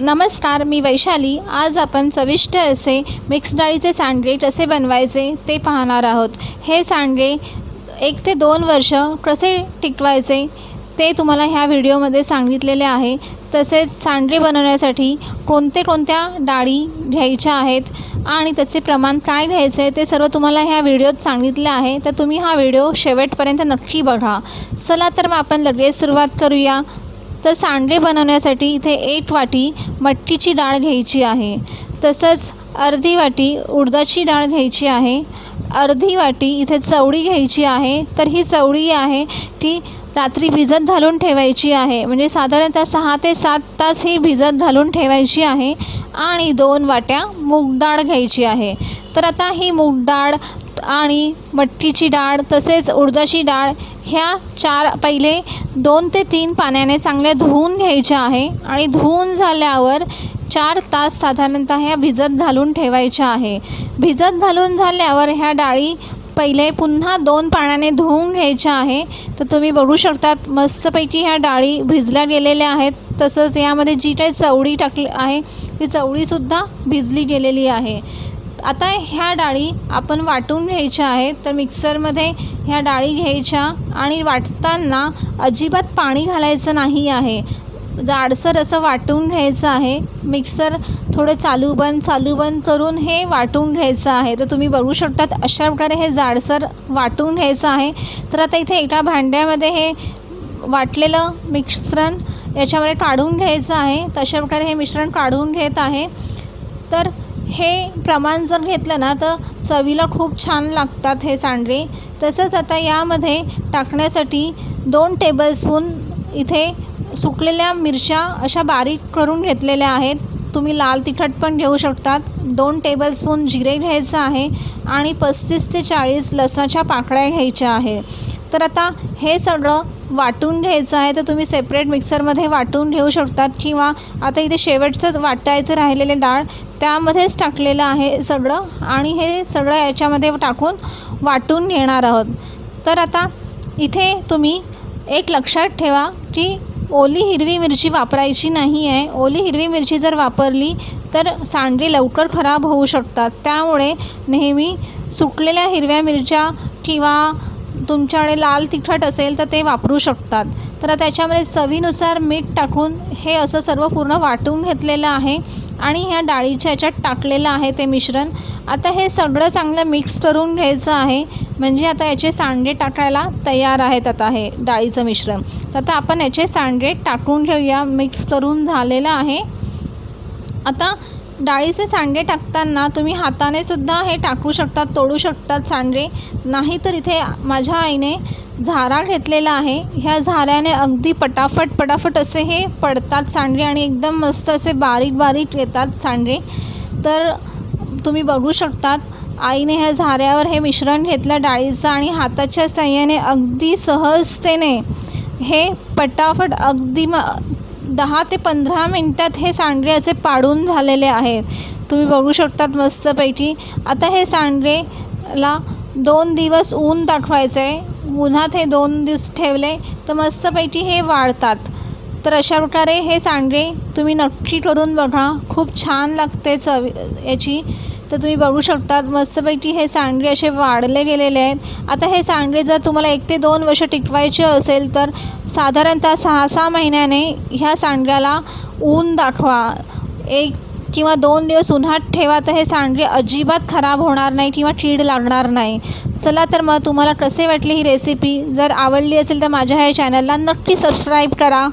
नमस्कार मी वैशाली. आज आपण चविष्ट असे मिक्स डाळीचे सांडगे कसे बनवायचे ते पाहणार आहोत. हे सांडगे एक ते दोन वर्ष कसे टिकवायचे ते तुम्हाला ह्या व्हिडिओमध्ये सांगितलेले आहे. तसेच सांडगे बनवण्यासाठी कोणते कोणत्या डाळी घ्यायच्या आहेत आणि त्याचे प्रमाण काय घ्यायचे आहे ते सर्व तुम्हाला ह्या व्हिडिओत सांगितले आहे. तर तुम्ही हा व्हिडिओ शेवटपर्यंत नक्की बघा. चला तर मग आपण लगेच सुरुवात करूया. तर सांडगे बनवण्यासाठी इथे एक वाटी मटकीची डाळ घ्यायची आहे. तसंच अर्धी वाटी उडदाची डाळ घ्यायची आहे. अर्धी वाटी इथे चवळी घ्यायची आहे. तर ही चवळी आहे ती रात्री भिजत घालून ठेवायची आहे. म्हणजे साधारणतः सहा ते सात तास ही भिजत घालून ठेवायची आहे आणि दोन वाट्या मूग डाळ घ्यायची आहे. तर आता ही मूग डाळ आणि मटकीची डाळ तसेच उडदाची डाळ ह्या चार पहिले दोन ते तीन पाण्याने चांगल्या धुवून घ्यायच्या आहे आणि धुवून झाल्यावर चार तास साधारणतः ह्या भिजत घालून ठेवायच्या आहे. भिजत घालून झाल्यावर ह्या डाळी पहिले पुन्हा दोन पाण्याने धुवून घ्यायच्या आहे. तर तुम्ही बघू शकतात मस्तपैकी ह्या डाळी भिजल्या गेलेल्या आहेत. तसंच यामध्ये जी काही चवळी टाकली आहे ती चवळीसुद्धा भिजली गेलेली आहे. आता ह्या डाळी आपण वाटून घ्यायच्या आहेत. तर मिक्सरमध्ये ह्या डाळी घ्यायच्या आणि वाटताना अजिबात पाणी घालायचं नाही आहे. जाडसर असं वाटून घ्यायचं आहे. मिक्सर थोडं चालू बंद चालू बंद करून हे वाटून घ्यायचं आहे. तर तुम्ही बघू शकतात अशा प्रकारे हे जाडसर वाटून घ्यायचं आहे. तर आता इथे एका भांड्यामध्ये हे वाटलेलं मिश्रण याच्यामध्ये काढून घ्यायचं आहे. तशा प्रकारे हे मिश्रण काढून घेत आहे. तर हे प्रमाण जर घेतलं ना तर चवीला खूप छान लागतात हे सांडगे. तसंच आता यामध्ये टाकण्यासाठी दोन टेबलस्पून इथे सुकलेल्या मिरच्या अशा बारीक करून घेतलेल्या आहेत. तुम्ही लाल तिखट पण घेऊ शकतात. दोन टेबलस्पून जिरे घ्यायचं आहे आणि पस्तीस ते चाळीस लसणाच्या पाकळ्या घ्यायच्या आहे. तर आता हे सगळं वाटून घ्यायचं आहे तर तुम्ही सेपरेट मिक्सरमध्ये वाटून घेऊ शकतात किंवा आता इथे शेवटचं वाटायचं राहिलेले डाळ त्यामध्येच टाकलेलं आहे सगळं आणि हे सगळं याच्यामध्ये टाकून वाटून घेणार आहोत. तर आता इथे तुम्ही एक लक्षात ठेवा की ओली हिरवी मिरची वापरायची नाही आहे. ओली हिरवी मिरची जर वापरली तर सांडगे लवकर खराब होऊ शकतात. त्यामुळे नेहमी सुकलेल्या हिरव्या मिरच्या किंवा तुमच्याकडे लाल तिखट असेल तर ते वापरू शकतात. तर त्याच्यामध्ये चवीनुसार मीठ टाकून हे असं सर्व पूर्ण वाटून घेतलेलं आहे आणि ह्या डाळीच्या याच्यात टाकलेलं आहे ते मिश्रण. आता हे सगळं चांगलं मिक्स करून घ्यायचं आहे. म्हणजे आता याचे सांडे टाकायला तयार आहेत आता हे डाळीचं मिश्रण. तर आता आपण याचे सांडे टाकून घेऊया. मिक्स करून झालेलं आहे. आता डाळीचे सांडे टाकताना तुम्ही हाताने सुद्धा हे टाकू शकतात तोडू शकतात सांडे. नाहीतर इथे माझ्या आईने झारा घेतलेला आहे. ह्या झाऱ्याने अगदी पटाफट पटाफट असे हे पडतात सांडे आणि एकदम मस्त असे बारीक बारीक येतात सांडे. तर तुम्ही बघू शकतात आईने ह्या झाऱ्यावर हे मिश्रण घेतलं डाळीचं आणि हाताच्या साह्याने अगदी सहजतेने हे पटाफट अगदी म दहा ते पंधरा मिनटात हे सांडगे असे पाडून झालेले आहेत. तुम्ही बघू शकतात मस्तपैकी आता हे सांडगेला दोन दिवस ऊन दाखवायचं आहे उन्हात हे दोन दिवस ठेवले तर मस्तपैकी हे वाळतात तर अशा प्रकारे हे सांडगे तुम्ही नक्की करून बघा. खूप छान लागते चव याची. तर तुम्ही बघू शकतात मस्तपैकी हे सांडगे असे वाढले गेलेले आहेत. आता हे सांडगे जर तुम्हाला एक ते दोन वर्ष टिकवायचे असेल तर साधारणतः सहा सहा महिन्याने ह्या सांडग्याला ऊन दाखवा. एक किंवा दोन दिवस उन्हात ठेवा तर हे सांडगे अजिबात खराब होणार नाही किंवा कीड लागणार नाही. चला तर मग तुम्हाला कसे वाटली ही रेसिपी जर आवडली असेल तर माझ्या ह्या चॅनलला नक्की सबस्क्राईब करा.